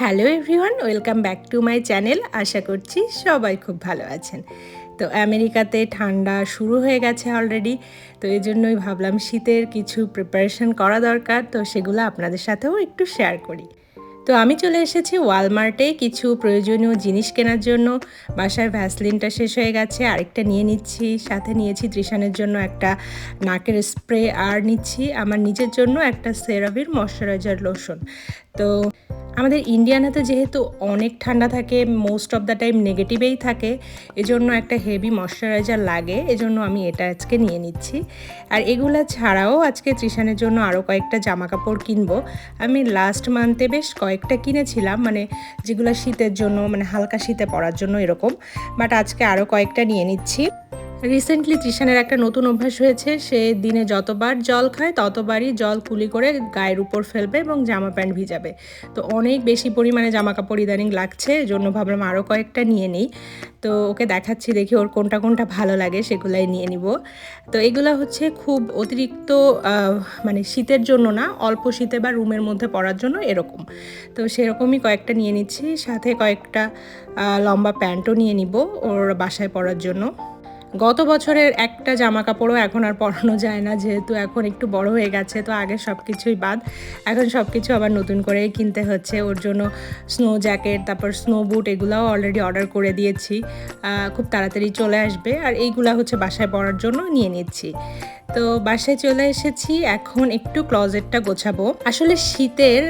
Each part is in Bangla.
Hello everyone, welcome back to my channel. আশা করছি সবাই খুব ভালো আছেন। তো আমেরিকাতে ঠান্ডা শুরু হয়ে গেছে অলরেডি তো এই জন্যই ভাবলাম শীতের কিছু প্রিপারেশন করা দরকার, তো সেগুলো আপনাদের সাথেও একটু শেয়ার করি। তো আমি চলে এসেছি ওয়ালমার্টে কিছু প্রয়োজনীয় জিনিস কেনার জন্য। বাসায় ভ্যাসলিনটা শেষ হয়ে গেছে, আরেকটা নিয়ে নিচ্ছি। সাথে নিয়েছি ত্রিশানের জন্য একটা নাকের স্প্রে আর নিচ্ছি। আমার নিজের জন্য একটা সেরাভির ময়শ্চারাইজার লোশন তো আমাদের ইন্ডিয়ানাতে যেহেতু অনেক ঠান্ডা থাকে মোস্ট অফ দ্য টাইম নেগেটিভেই থাকে, এজন্য একটা হেভি ময়শ্চারাইজার লাগে, এজন্য আমি এটা আজকে নিয়ে নিচ্ছি। আর এগুলা ছাড়াও আজকে ত্রিশানের জন্য আরও কয়েকটা জামা কাপড় কিনবো। আমি লাস্ট মান্থে বেশ কয়েকটা কিনেছিলাম মানে যেগুলো শীতের জন্য মানে হালকা শীতে পরার জন্য এরকম বাট আজকে আরও কয়েকটা নিয়ে নিচ্ছি। রিসেন্টলি ত্রিশানের একটা নতুন অভ্যাস হয়েছে, সে দিনে যতবার জল খায়, ততবারই জল কুলি করে গায়ের উপর ফেলবে এবং জামা প্যান্ট ভিজাবে। তো অনেক বেশি পরিমাণে জামা কাপড় ইদানিং লাগছে জন্য ভাবলাম আরও কয়েকটা নিয়ে নিই। তো ওকে দেখাচ্ছি, দেখি ওর কোনটা কোনটা ভালো লাগে, সেগুলাই নিয়ে নিব। তো এগুলো হচ্ছে খুব অতিরিক্ত মানে শীতের জন্য না, অল্প শীতে বা রুমের মধ্যে পড়ার জন্য এরকম। তো সেরকমই কয়েকটা নিয়ে নিচ্ছি, সাথে কয়েকটা লম্বা প্যান্টও নিয়ে নিব ওর বাসায় পরার জন্য। গত বছরের একটা জামা কাপড়ও এখন আর পরানো যায় না, যেহেতু এখন একটু বড় হয়ে গেছে, তো আগে সব কিছুই বাদ। এখন সব কিছু আবার নতুন করে কিনতে হচ্ছে। ওর জন্য স্নো জ্যাকেট তারপর স্নো বুট এগুলাও অলরেডি অর্ডার করে দিয়েছি। খুব তাড়াতাড়ি চলে আসবে। আর এইগুলা হচ্ছে বাসায় পরার জন্য নিয়ে নিচ্ছি। তো বাসায় চলে এসেছি। এখন একটু ক্লজেটটা গোছাবো। আসলে শীতের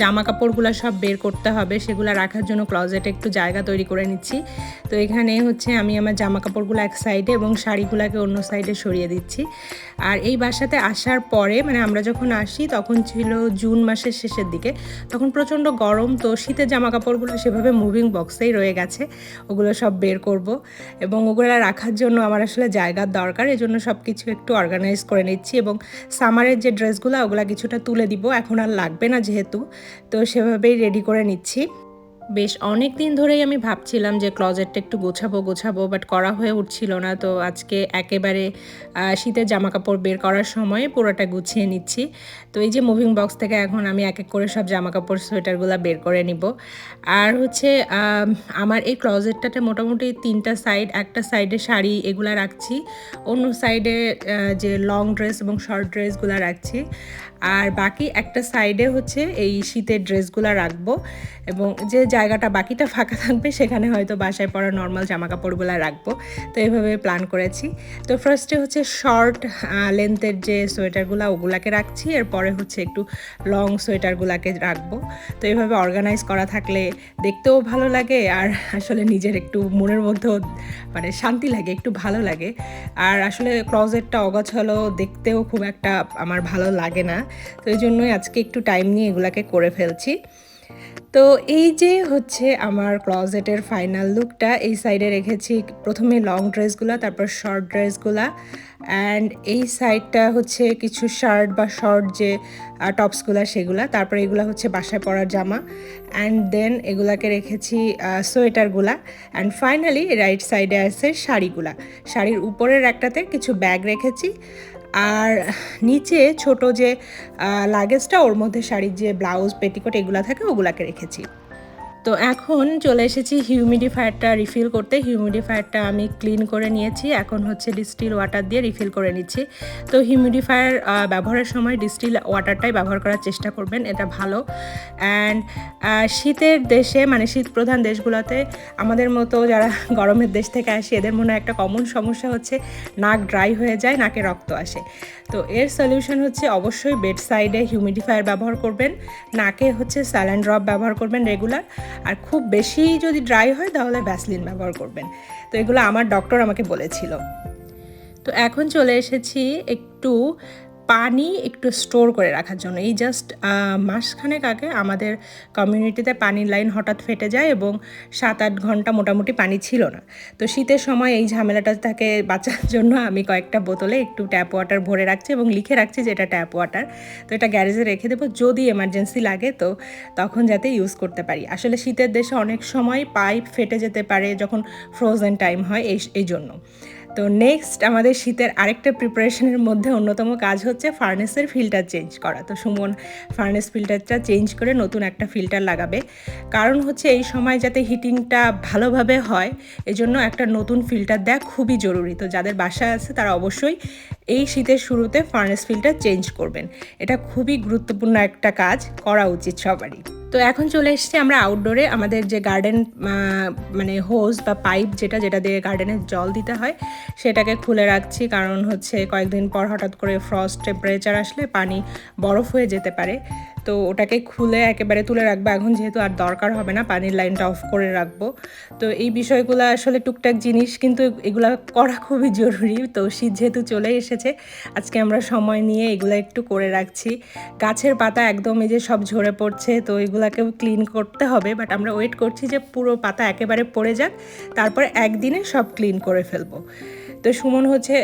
জামা কাপড়গুলো সব বের করতে হবে। সেগুলো রাখার জন্য ক্লজেটে একটু জায়গা তৈরি করে নিচ্ছি। তো এখানে হচ্ছে আমি আমার জামা কাপড়গুলো এক সাইডে এবং শাড়িগুলোকে অন্য সাইডে সরিয়ে দিচ্ছি। আর এই বাসাতে আসার পরে মানে আমরা যখন আসি, তখন ছিল জুন মাসের শেষের দিকে। তখন প্রচণ্ড গরম, তো শীতের জামা কাপড়গুলো সেভাবে মুভিং বক্সেই রয়ে গেছে। ওগুলো সব বের করব এবং ওগুলো রাখার জন্য আমার আসলে জায়গার দরকার। এজন্য সব কিছু একটু অর্গানাইজ করে নিচ্ছি এবং সামারের যে ড্রেসগুলো ওগুলো কিছুটা তুলে দিব। এখন আর লাগবে না যেহেতু, তো সেভাবেই রেডি করে নিচ্ছি। বেশ অনেক দিন ধরেই আমি ভাবছিলাম যে ক্লজেটটা একটু গোছাবো গোছাবো বাট করা হয়ে উঠছিল না। তো আজকে একেবারে শীতের জামা কাপড় বের করার সময় পুরোটা গুছিয়ে নিচ্ছি। তো এই যে মুভিং বক্স থেকে এখন আমি এক এক করে সব জামা কাপড় সোয়েটারগুলো বের করে নিব। আর হচ্ছে আমার এই ক্লজেটটাতে মোটামুটি তিনটা সাইড একটা সাইডে শাড়ি এগুলো রাখছি। অন্য সাইডে যে লং ড্রেস এবং শর্ট ড্রেসগুলো রাখছি। আর বাকি একটা সাইডে হচ্ছে এই শীতের ড্রেসগুলো রাখব। এবং যে জায়গাটা বাকিটা ফাঁকা থাকবে, সেখানে হয়তো বাসায় পরা নর্মাল জামা কাপড়গুলো রাখব। তো এভাবে প্ল্যান করেছি। তো ফার্স্টে হচ্ছে শর্ট লেন্থের যে সোয়েটারগুলো, ওগুলাকে রাখছি। এরপরে হচ্ছে একটু লং সোয়েটারগুলোকে রাখব। তো এভাবে অর্গানাইজ করা থাকলে দেখতেও ভালো লাগে আর আসলে নিজের একটু মনের মধ্যেও মানে শান্তি লাগে, একটু ভালো লাগে। আর আসলে ক্লজেটটা অগছালো, দেখতেও খুব একটা আমার ভালো লাগে না। তো এই জন্যই আজকে একটু টাইম নিয়ে এগুলাকে করে ফেলছি। তো এই যে হচ্ছে আমার ক্লজেটের ফাইনাল লুকটা এই সাইডে রেখেছি প্রথমে লং ড্রেসগুলো তারপর শর্ট ড্রেসগুলা অ্যান্ড এই সাইডটা হচ্ছে কিছু শার্ট বা শর্ট যে টপসগুলো সেগুলা, তারপর এগুলো হচ্ছে বাসায় পরার জামা অ্যান্ড দেন এগুলাকে রেখেছি সোয়েটারগুলা অ্যান্ড ফাইনালি রাইট সাইডে আছে শাড়িগুলা, শাড়ির উপরের একটাতে কিছু ব্যাগ রেখেছি আর নিচে ছোট যে লাগেজটা ওর মধ্যে শাড়ির যে ব্লাউজ পেটিকোট এগুলো থাকে, ওগুলাকে রেখেছি। তো এখন চলে এসেছি হিউমিডিফায়ারটা রিফিল করতে। হিউমিডিফায়ারটা আমি ক্লিন করে নিয়েছি। এখন হচ্ছে ডিস্টিল ওয়াটার দিয়ে রিফিল করে নিচ্ছি। তো হিউমিডিফায়ার ব্যবহারের সময় ডিস্টিল ওয়াটারটাই ব্যবহার করার চেষ্টা করবেন, এটা ভালো। অ্যান্ড শীতের দেশে মানে শীত প্রধান দেশগুলোতে, আমাদের মতো যারা গরমের দেশ থেকে আসে, এদের মনে একটা কমন সমস্যা হচ্ছে নাক ড্রাই হয়ে যায়, নাকে রক্ত আসে। তো এর সলিউশন হচ্ছে অবশ্যই বেড সাইডে হিউমিডিফায়ার ব্যবহার করবেন। নাকে হচ্ছে স্যালান ড্রপ ব্যবহার করবেন রেগুলার আর খুব বেশি যদি ড্রাই হয়, তাহলে ভ্যাসলিন ব্যবহার করবেন। তো এগুলো আমার ডক্টর আমাকে বলেছিল। তো এখন চলে এসেছি একটু পানি একটু স্টোর করে রাখার জন্য। এই জাস্ট মাসখানেক আগে আমাদের কমিউনিটিতে পানির লাইন হঠাৎ ফেটে যায় এবং সাত আট ঘণ্টা মোটামুটি পানি ছিল না। তো শীতের সময় এই ঝামেলাটা থেকে বাঁচার জন্য আমি কয়েকটা বোতলে একটু ট্যাপ ওয়াটার ভরে রাখছি এবং লিখে রাখছি যে এটা ট্যাপ ওয়াটার তো এটা গ্যারেজে রেখে দেবো, যদি এমার্জেন্সি লাগে তো তখন যাতে ইউজ করতে পারি। আসলে শীতের দেশে অনেক সময় পাইপ ফেটে যেতে পারে যখন ফ্রোজেন টাইম হয় এই এই জন্য। তো নেক্সট আমাদের শীতের আরেকটা প্রিপারেশনের মধ্যে অন্যতম কাজ হচ্ছে ফার্নেসের ফিল্টার চেঞ্জ করা। তো সুমন ফার্নেস ফিল্টারটা চেঞ্জ করে নতুন একটা ফিল্টার লাগাবে। কারণ হচ্ছে এই সময় যাতে হিটিংটা ভালোভাবে হয়, এজন্য একটা নতুন ফিল্টার দেওয়া খুবই জরুরি। তো যাদের বাসায় আছে তারা অবশ্যই এই শীতের শুরুতে ফার্নেস ফিল্টার চেঞ্জ করবেন। এটা খুবই গুরুত্বপূর্ণ একটা কাজ, করা উচিত সবারই। তো এখন চলে এসেছি আমরা আউটডোরে আমাদের যে গার্ডেন মানে হোজ বা পাইপ যেটা যেটা দিয়ে গার্ডেনের জল দিতে হয়, সেটাকে খুলে রাখছি। কারণ হচ্ছে কয়েকদিন পর হঠাৎ করে ফ্রস্ট টেম্পারেচার আসলে পানি বরফ হয়ে যেতে পারে। তো ওটাকে খুলে একেবারে তুলে রাখব। এখন যেহেতু আর দরকার হবে না, পানির লাইনটা অফ করে রাখব। তো এই বিষয়গুলো আসলে টুকটাক জিনিস, কিন্তু এগুলো করা খুবই জরুরি। তো শীত যেহেতু চলে এসেছে, আজকে আমরা সময় নিয়ে এগুলো একটু করে রাখছি। গাছের পাতা একদম এই যে সব ঝরে পড়ছে, তো এগুলাকেও ক্লিন করতে হবে। বাট আমরা ওয়েট করছি যে পুরো পাতা একেবারে পড়ে যাক, তারপর একদিনে সব ক্লিন করে ফেলব। তো সুমন হচ্ছে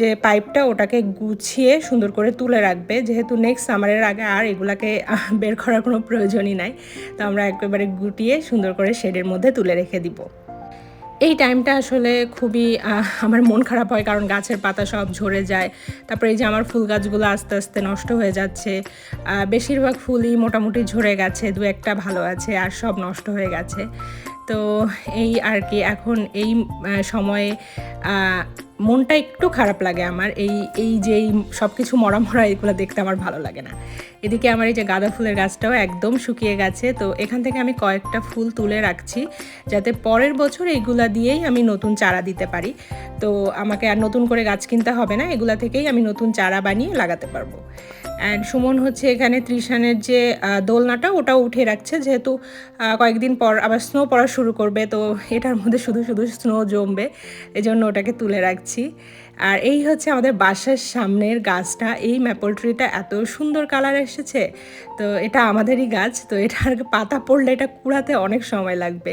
যে পাইপটা ওটাকে গুছিয়ে সুন্দর করে তুলে রাখবে। যেহেতু নেক্সট সামারের আগে আর এগুলাকে বের করার কোনো প্রয়োজনই নাই। তো আমরা একেবারে গুটিয়ে সুন্দর করে শেডের মধ্যে তুলে রেখে দিব। এই টাইমটা আসলে খুবই আমার মন খারাপ হয় কারণ গাছের পাতা সব ঝরে যায়। তারপরে এই যে আমার ফুল গাছগুলো আস্তে আস্তে নষ্ট হয়ে যাচ্ছে। বেশিরভাগ ফুলই মোটামুটি ঝরে গেছে, দু একটা ভালো আছে আর সব নষ্ট হয়ে গেছে। তো এই আর কি, এখন এই সময়ে মনটা একটু খারাপ লাগে আমার। এই এই যে এই সব কিছু মরা মরা এগুলো দেখতে আমার ভালো লাগে না। এদিকে আমার এই যে গাঁদা ফুলের গাছটাও একদম শুকিয়ে গেছে। তো এখান থেকে আমি কয়েকটা ফুল তুলে রাখছি, যাতে পরের বছর এইগুলা দিয়েই আমি নতুন চারা দিতে পারি। তো আমাকে আর নতুন করে গাছ কিনতে হবে না, এগুলা থেকেই আমি নতুন চারা বানিয়ে লাগাতে পারব। অ্যান্ড সুমন হচ্ছে এখানে ত্রিশানের যে দোলনাটা ওটাও উঠে রাখছে যেহেতু কয়েকদিন পর আবার স্নো পড়া শুরু করবে, তো এটার মধ্যে শুধু শুধু স্নো জমবে, এজন্য ওটাকে তুলে রাখছি। আর এই হচ্ছে আমাদের বাসার সামনের গাছটা। এই ম্যাপল ট্রিটা এত সুন্দর কালার এসেছে। তো এটা আমাদেরই গাছ, তো এটার পাতা পড়লে এটা কুড়াতে অনেক সময় লাগবে।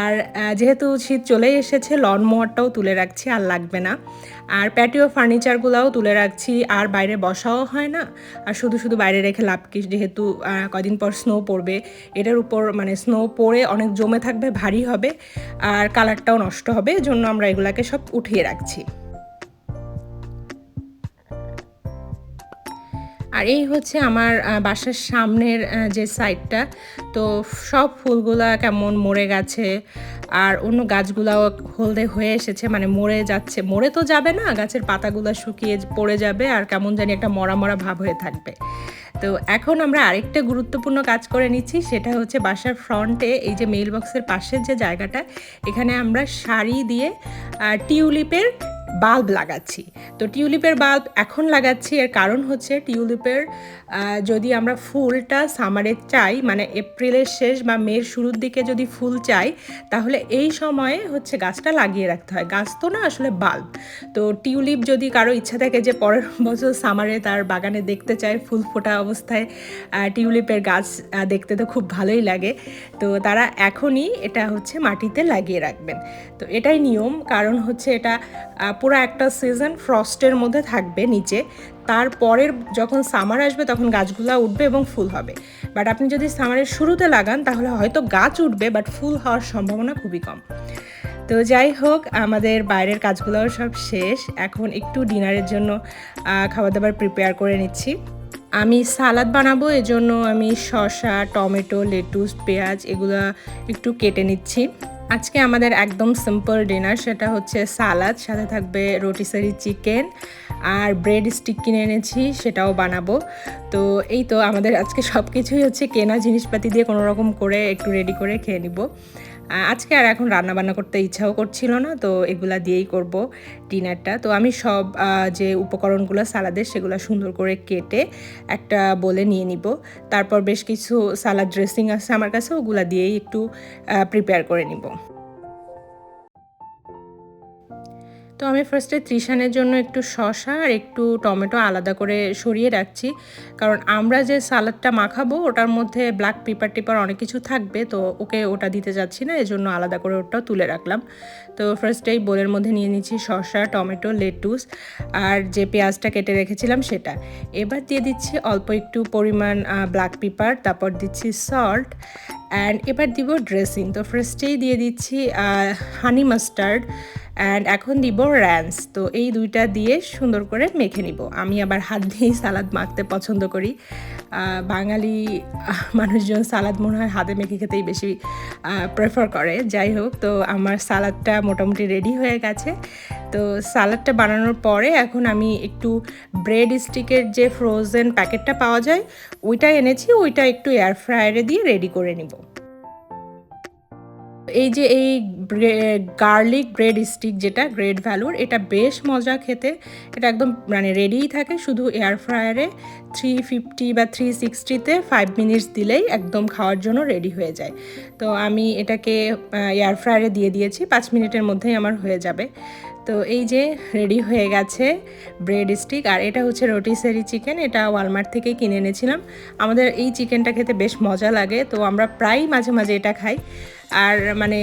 আর যেহেতু শীত চলেই এসেছে লন মোয়ারটাও তুলে রাখছি, আর লাগবে না। আর প্যাটিও ফার্নিচারগুলোও তুলে রাখছি, আর বাইরে বসাও হয় না। আর শুধু শুধু বাইরে রেখে লাভ কি, যেহেতু কদিন পর স্নো পড়বে। এটার উপর মানে স্নো পড়ে অনেক জমে থাকবে, ভারী হবে। আর কালারটাও নষ্ট হবে জন্য আমরা এগুলাকে সব উঠিয়ে রাখছি। আর এই হচ্ছে আমার বাসার সামনের যে সাইডটা তো সব ফুলগুলা কেমন মরে গেছে, আর অন্য গাছগুলাও হলদে হয়ে এসেছে মানে মরে যাচ্ছে। মরে তো যাবে না, গাছের পাতাগুলো শুকিয়ে পড়ে যাবে, আর কেমন জানি একটা মরা মরা ভাব হয়ে থাকবে। তো এখন আমরা আরেকটা গুরুত্বপূর্ণ কাজ করে নিচ্ছি, সেটা হচ্ছে বাসার ফ্রন্টে এই যে মেইল বক্সের পাশের যে জায়গাটা, এখানে আমরা শাড়ি দিয়ে টিউলিপের বাল্ব লাগাচ্ছি। তো টিউলিপের বাল্ব এখন লাগাচ্ছি, এর কারণ হচ্ছে টিউলিপের যদি আমরা ফুলটা সামারে চাই মানে এপ্রিলের শেষ বা মের শুরুর দিকে যদি ফুল চাই, তাহলে এই সময়ে হচ্ছে গাছটা লাগিয়ে রাখতে হয়। গাছ তো না আসলে বাল্ব। তো টিউলিপ যদি কারও ইচ্ছা থাকে যে পরের বছর সামারে তার বাগানে দেখতে চায়, ফুল ফোটা অবস্থায় টিউলিপের গাছ দেখতে তো খুব ভালোই লাগে। তো তারা এখনই এটা হচ্ছে মাটিতে লাগিয়ে রাখবেন। তো এটাই নিয়ম। কারণ হচ্ছে এটা পুরো একটা সিজন ফ্রস্টের মধ্যে থাকবে নিচে। তারপরের যখন সামার আসবে, তখন গাছগুলো উঠবে এবং ফুল হবে। বাট আপনি যদি সামারের শুরুতে লাগান, তাহলে হয়তো গাছ উঠবে বাট ফুল হওয়ার সম্ভাবনা খুবই কম। তো যাই হোক, আমাদের বাইরের কাজগুলোও সব শেষ। এখন একটু ডিনারের জন্য খাবার দাবার প্রিপেয়ার করে নিচ্ছি। আমি সালাদ বানাবো, এজন্য আমি শসা, টমেটো, লেটুস, পেঁয়াজ, এগুলো একটু কেটে নিচ্ছি। আজকে আমাদের একদম সিম্পল ডিনার সেটা হচ্ছে সালাদ সাথে থাকবে রোটিসারি চিকেন আর ব্রেড স্টিক কিনে এনেছি, সেটাও বানাবো। তো এই তো আমাদের আজকে সব কিছুই হচ্ছে কেনা জিনিসপাতি দিয়ে কোনো রকম করে একটু রেডি করে খেয়ে নিব। আজকে আর এখন রান্না বান্না করতে ইচ্ছাও করছিল না, তো এগুলা দিয়েই করব ডিনারটা। তো আমি সব যে উপকরণগুলো সালাদের সেগুলো সুন্দর করে কেটে একটা বলে নিয়ে নিব। তারপর বেশ কিছু সালাদ ড্রেসিং আছে আমার কাছে, ওগুলা দিয়েই একটু প্রিপেয়ার করে নিব। তো আমি ফার্স্টে ত্রিশানের জন্য একটু শশা আর একটু টমেটো আলাদা করে সরিয়ে রাখছি। কারণ আমরা যে সালাদটা মাখাবো, ওটার মধ্যে ব্ল্যাক পেপার টিপার অনেক কিছু থাকবে, তো ওকে ওটা দিতে যাচ্ছি না, এজন্য আলাদা করে ওটাও তুলে রাখলাম। তো ফার্স্টে এই বোলের মধ্যে নিয়ে নিচ্ছি শশা টমেটো লেটুস আর যে পেঁয়াজটা কেটে রেখেছিলাম সেটা। এবার দিয়ে দিচ্ছি অল্প একটু পরিমাণ ব্ল্যাক পেপার তারপর দিচ্ছি সল্ট অ্যান্ড এবার দিব ড্রেসিং তো ফার্স্টেই দিয়ে দিচ্ছি হানি মাস্টার্ড অ্যান্ড এখন দিব র্যান্স তো এই দুইটা দিয়ে সুন্দর করে মেখে নিব। আমি আবার হাত দিয়েই সালাদ মাখতে পছন্দ করি। বাঙালি মানুষজন সালাদ মনে হয় হাতে মেখে খেতেই বেশি প্রেফার করে। যাই হোক, তো আমার সালাদটা মোটামুটি রেডি হয়ে গেছে। তো সালাদটা বানানোর পরে এখন আমি একটু ব্রেড স্টিকের যে ফ্রোজেন প্যাকেটটা পাওয়া যায়, ওইটা এনেছি, ওইটা একটু এয়ার ফ্রায়ারে দিয়ে রেডি করে নিব। এই যে এই গার্লিক ব্রেড স্টিক যেটা গ্রেড ভ্যালুর এটা বেশ মজা খেতে। এটা একদম মানে রেডিই থাকে, শুধু এয়ার ফ্রায়ারে থ্রি ফিফটি বা থ্রি সিক্সটিতে ফাইভ মিনিটস দিলেই একদম খাওয়ার জন্য রেডি হয়ে যায়। তো আমি এটাকে এয়ার ফ্রায়ারে দিয়ে দিয়েছি, পাঁচ মিনিটের মধ্যেই আমার হয়ে যাবে। তো এই যে রেডি হয়ে গেছে ব্রেড স্টিক আর এটা হচ্ছে রোটিসেরি চিকেন এটা ওয়ালমার্ট থেকেই কিনে এনেছিলাম। আমাদের এই চিকেনটা খেতে বেশ মজা লাগে, তো আমরা প্রায় মাঝে মাঝে এটা খাই। আর মানে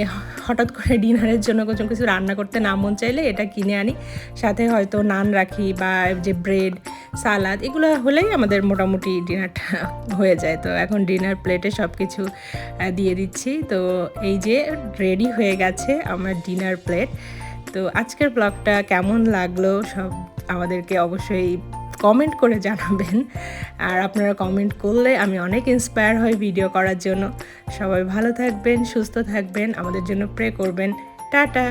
হঠাৎ করে ডিনারের জন্য কোনো কিছু রান্না করতে না মন চাইলে এটা কিনে আনি। সাথে হয়তো নান রাখি বা যে ব্রেড সালাদ এগুলো হলেই আমাদের মোটামুটি ডিনারটা হয়ে যায়। তো এখন ডিনার প্লেটে সব কিছু দিয়ে দিচ্ছি। তো এই যে রেডি হয়ে গেছে আমার ডিনার প্লেট তো আজকের ব্লগটা কেমন লাগল সব আমাদেরকে অবশ্যই কমেন্ট করে জানাবেন। আর আপনারা কমেন্ট করলে আমি অনেক ইন্সপায়ার হই ভিডিও করার জন্য। সবাই ভালো থাকবেন, সুস্থ থাকবেন, আমাদের জন্য প্রে করবেন। টাটা!